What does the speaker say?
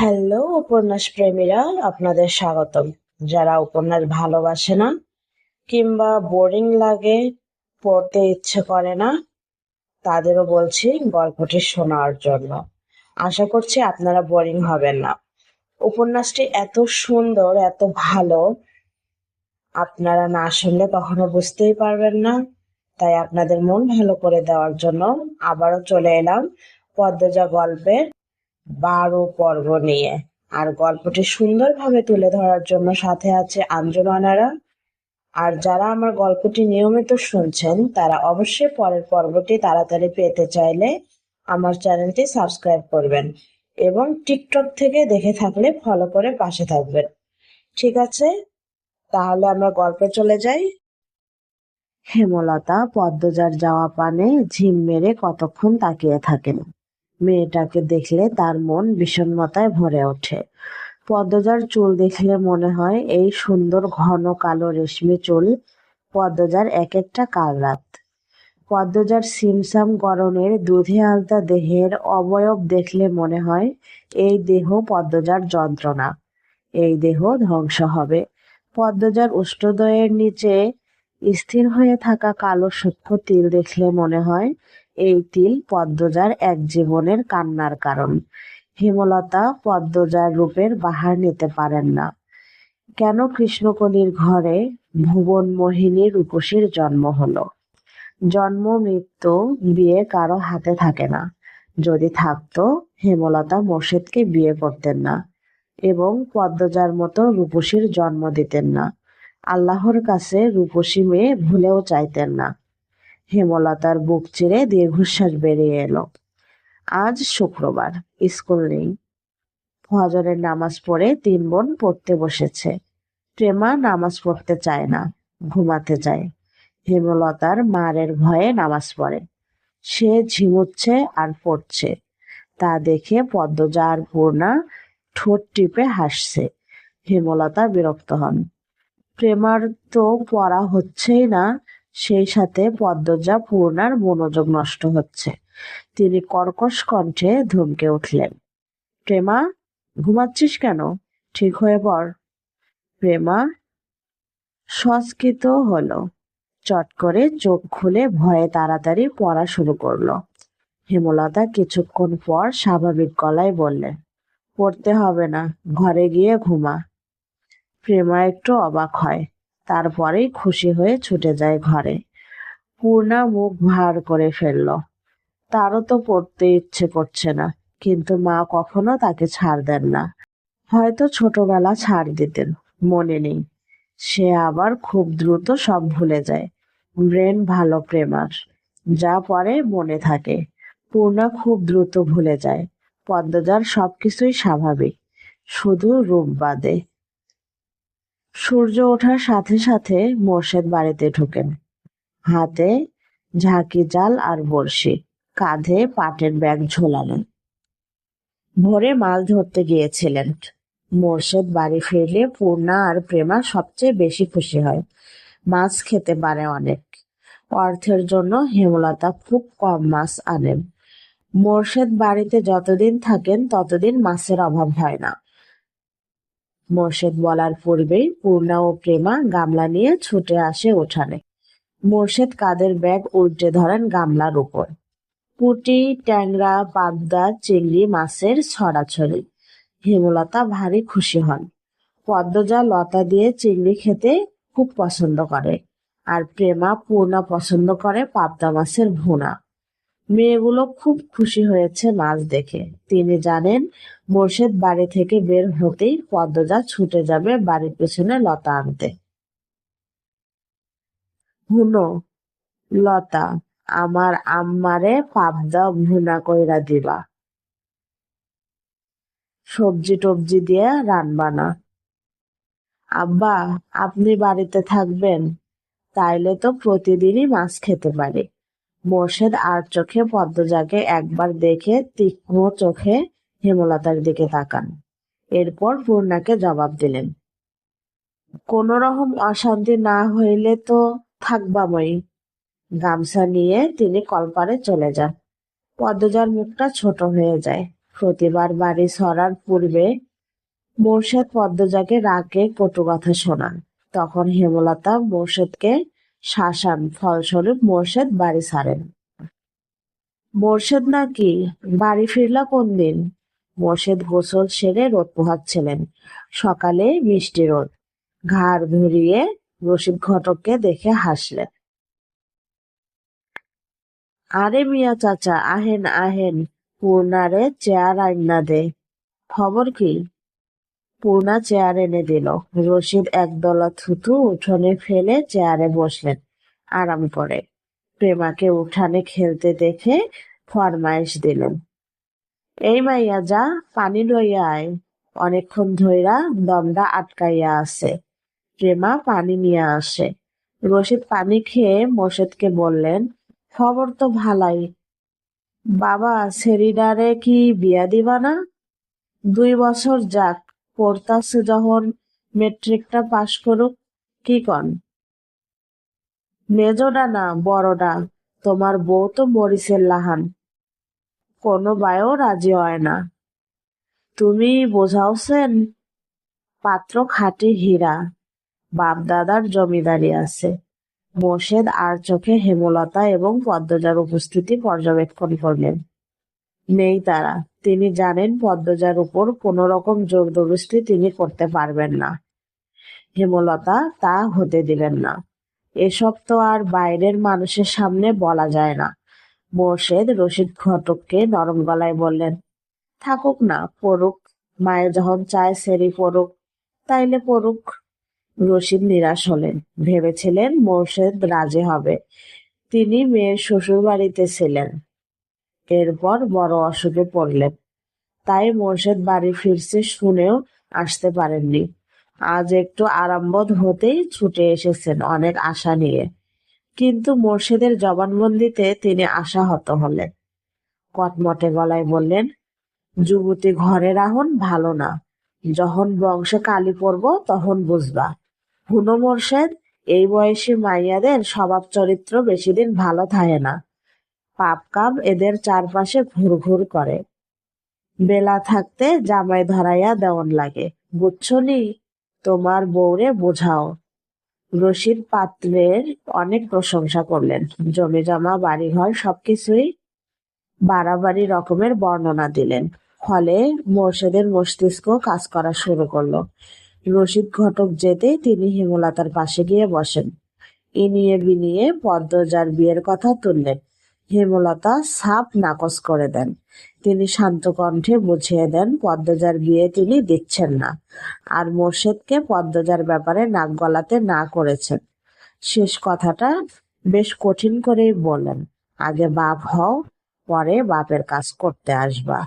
Hello, উপন্যাস প্রেমীরা, আপনাদের স্বাগতম। যারা উপন্যাস ভালোবাসে না, কিংবা বোরিং লাগে, পড়তে ইচ্ছে করে না, তাদেরও বলছি গল্পটি শোনার জন্য। আশা করছি আপনারা বোরিং হবেন না। উপন্যাসটি এত সুন্দর, এত ভালো, আপনারা না শুনলে কখনো বুঝতেই পারবেন না। তাই আপনাদের মন ভালো করে দেওয়ার জন্য আবারও চলে এলাম পদ্মজা গল্পের বারো পর্ব নিয়ে। আর গল্পটি সুন্দরভাবে তুলে ধরার জন্য সাথে আছে আঞ্জনানারা আর যারা আমার গল্পটি নিয়মিত শুনছেন, তারা অবশ্যই পরের পর্বটি তাড়াতাড়ি পেতে চাইলে আমার চ্যানেলটি সাবস্ক্রাইব করবেন এবং টিকটক থেকে দেখে থাকলে ফলো করে পাশে থাকবেন। ঠিক আছে, তাহলে আমরা গল্পে চলে যাই। হেমলতা পদ্মজার যাওয়া পানে ঝিম মেরে কতক্ষণ তাকিয়ে থাকেন? মেয়েটাকে দেখলে তার মন বিষণ্ণতায় ভরে ওঠে। পদ্মজার চুল দেখলে মনে হয় এই সুন্দর ঘন কালো রেশমি চুল পদ্মজার এক একটা কাল রাত। পদ্মজার সিমসাম গরনের দুধে আলতা দেহের অবয়ব দেখলে মনে হয় এই দেহ পদ্মজার যন্ত্রণা, এই দেহ ধ্বংস হবে। পদ্মজার উষ্ঠদয়ের নিচে স্থির হয়ে থাকা কালো সূক্ষ্ম তিল দেখলে মনে হয় এই তিল পদ্মজার এক জীবনের কান্নার কারণ। হেমলতা পদ্মজার রূপের বাহার নিতে পারেন না। কেন কৃষ্ণকলির ঘরে ভুবন মোহিনী রূপসীর জন্ম হলো? জন্ম, মৃত্যু, বিয়ে কারও হাতে থাকে না। যদি থাকতো, হেমলতা মোর্শেদকে বিয়ে করতেন না এবং পদ্মজার মতো রূপসীর জন্ম দিতেন না। আল্লাহর কাছে রূপসী মেয়ে ভুলেও চাইতেন না। হেমলতার বুক চিরে দীর্ঘশ্বাস বেরিয়ে এলো। আজ শুক্রবার, স্কুল নেই। ফজরের নামাজ পড়ে তিন বোন পড়তে বসেছে। প্রেমা নামাজ পড়তে চায় না, ঘুমাতে চায়। হেমলতার মারের ভয়ে নামাজ পড়ে। সে ঝিমুচ্ছে আর পড়ছে। তা দেখে পদ্মজা আর পূর্ণা ঠোঁট টিপে হাসছে। হেমলতা বিরক্ত হন। প্রেমার তো পড়া হচ্ছেই না সেই সাথে পদ্মজা পূর্ণার মনোযোগ নষ্ট হচ্ছে। তিনি কর্কশ কণ্ঠে ধমকে উঠলেন, প্রেমা, ঘুমাচ্ছিস কেন? ঠিক হয়ে পড়। প্রেমা সংস্কৃত হলো, চট করে চোখ খুলে ভয়ে তাড়াতাড়ি পড়া শুরু করল। হেমলতা কিছুক্ষণ পর স্বাভাবিক গলায় বললেন, পড়তে হবে না, ঘরে গিয়ে ঘুমা। প্রেমা একটু অবাক হয় তারপরেই খুশি হয়ে ছুটে যায় ঘরে। পূর্ণা মুখ ভার করে ফেলল। তারও তো পড়তে ইচ্ছে করছে না, কিন্তু মা কখনো তাকে ছাড় দেন না। হয়তো ছোটবেলা ছাড় দিতেন, মনে নেই। সে আবার খুব দ্রুত সব ভুলে যায়। ব্রেন ভালো প্রেমার, যা পরে মনে থাকে। পূর্ণা খুব দ্রুত ভুলে যায়। পদ্মজার সবকিছুই স্বাভাবিক, শুধু রূপ বাদে। সূর্য ওঠার সাথে সাথে মোর্শেদ বাড়িতে ঢুকেন। হাতে ঝাঁকি জাল আর বড়শি, কাঁধে পাটের ব্যাগ ঝোলালেন ভোরে মাছ ধরতে গিয়েছিলেন। মোর্শেদ বাড়ি ফিরলে পূর্ণা আর প্রেমা সবচেয়ে বেশি খুশি হয়। মাছ খেতে পারে অনেক। অর্থের জন্য হেমলতা খুব কম মাছ আনেন। মোর্শেদ বাড়িতে যতদিন থাকেন, ততদিন মাছের অভাব হয় না। মোর্শেদ বলার পূর্বেই পূর্ণা ও প্রেমা গামলা নিয়ে ছুটে আসে ওঠানে মোর্শেদ কাদের ব্যাগ উল্টে ধরেন গামলার উপর। পুটি, ট্যাংরা, পাবদা, চিংড়ি মাছের ছড়াছড়ি। হেমলতা ভারী খুশি হন। পদ্মজা লতা দিয়ে চিংড়ি খেতে খুব পছন্দ করে। আর প্রেমা পূর্ণা পছন্দ করে পাবদা মাছের ভুনা। মেয়েগুলো খুব খুশি হয়েছে মাছ দেখে। তিনি জানেন, মোর্শেদ বাড়ি থেকে বের হতেই পদ্মজা ছুটে যাবে বাড়ির পেছনে লতা আনতে। হুনো, লতা, আমার আম্মারে পাবদা ভুনা কইরা দিবা। সবজি টবজি দিয়ে রানবা না। আব্বা, আপনি বাড়িতে থাকবেন, তাইলে তো প্রতিদিনই মাছ খেতে পারি। মোর্শেদ আর চোখে পদ্মজাকে একবার দেখে তীক্ষ্ণ চোখে হেমলতার দিকে তাকান। এরপর পূর্ণাকে জবাব দিলেন কোন রকম অশান্তি না হইলে তো থাকবামই গামছা নিয়ে তিনি কলপারে চলে যান। পদ্মজার মুখটা ছোট হয়ে যায়। প্রতিবার বাড়ি সরার পূর্বে মোর্শেদ পদ্মজাকে রাগে কটু কথা শোনান। তখন হেমলতা মোর্শেদকে শাসান, ফলস্বরূপ মোর্শেদ বাড়ি ছাড়েন। মোর্শেদ নাকি বাড়ি ফিরলা কোন দিন? মোর্শেদ গোসল সেরে রোদ পোহাচ্ছিলেন। সকালে মিষ্টি রোদ, ঘাড় ঘুরিয়ে রশিদ ঘটককে দেখে হাসলেন। আরে মিয়া চাচা, আহেন আহেন পূর্ণারে চেয়ার আইনা দে। খবর কি? পূর্ণা চেয়ার এনে দিল। রশিদ একদলা থুতু উঠোনে ফেলে চেয়ারে বসলেন। আরাম করে। প্রেমাকে উঠানে খেলতে দেখে ফরমাইশ দিলেন। এই মাইয়া যা, পানি লইয়া আয়। অনেকক্ষণ ধইরা দমটা আটকাইয়া আছে। প্রেমা পানি নিয়ে আসে। রশিদ পানি খেয়ে মোর্শেদকে বললেন, খবর তো ভালাই। বাবা সেরিডারে কি বিয়া দিবা না? দুই বছর যাক পড়তাছে যখন মেট্রিকটা পাশ করুক কি কন? মেজোডা না, বড়ডা, তোমার বউ তো মরিচের লাহান। কোনো বায়ও রাজি হয় না। তুমি বোঝাওছেন, পাত্র খাঁটি হীরা বাপ দাদার জমিদারি আছে। মোর্শেদ আর চোখে হেমলতা এবং পদ্মজার উপস্থিতি পর্যবেক্ষণ করলেন। নেই তারা। তিনি জানেন পদ্মজার উপর কোনো রকম জোরদবস্তি তিনি করতে পারবেন না। হেমলতা তা হতে দিবেন না। এসব তো আর বাইরের মানুষের সামনে বলা যায় না। মোর্শেদ রশিদ ঘটককে নরম গলায় বললেন, থাকুক না, পড়ুক। মায়ে যখন চায় সেরি পড়ুক। তাইলে পড়ুক। রশিদ নিরাশ হলেন। ভেবেছিলেন মোর্শেদ রাজি হবে। তিনি মেয়ের শ্বশুর বাড়িতে ছিলেন। এরপর বড় অসুখে পড়লেন। তাই মোর্শেদ বাড়ি ফিরছে শুনেও আসতে পারেননি। আজ একটু আরামবোধ হতেই ছুটে এসেছেন অনেক আশা নিয়ে। কিন্তু মোর্শেদের জবানবন্দিতে তিনি আশাহত হলেন। কটমটে গলায় বললেন, যুবতী ঘরে রাহন, ভালো না। যখন বংশে কালি পড়ব, তখন বুঝবা। হুনো মোর্শেদ, এই বয়সী মাইয়াদের স্বভাব চরিত্র বেশি দিন ভালো থাকে না। পাপ কাম এদের চারপাশে ঘুরঘুর করে। বেলা থাকতে জামাই ধরাইয়া দেওয়ান লাগে। বুঝছনি? তোমার বউরে বোঝাও। রশিদ পাত্রের অনেক প্রশংসা করলেন। জমি জমা, বাড়িঘর সবকিছুই বাড়াবাড়ি রকমের বর্ণনা দিলেন। ফলে মোর্শেদের মস্তিষ্ক কাজ করা শুরু করল। রশিদ ঘটক যেতেই তিনি হেমলতার পাশে গিয়ে বসেন। এ নিয়ে বিনিয়ে পদ্মজার বিয়ের কথা তুললেন। হেমলতা সাপ নাকচ করে দেন। তিনি শান্ত কণ্ঠে বুঝিয়ে দেন, পদ্মজার বিয়ে তিনি দিচ্ছেন না। আর মোর্শেদকে পদ্মজার ব্যাপারে নাক গলাতে না করেছেন। শেষ কথাটা বেশ কঠিন করেই বলেন আগে বাপ হও, পরে বাপের কাজ করতে আসবা।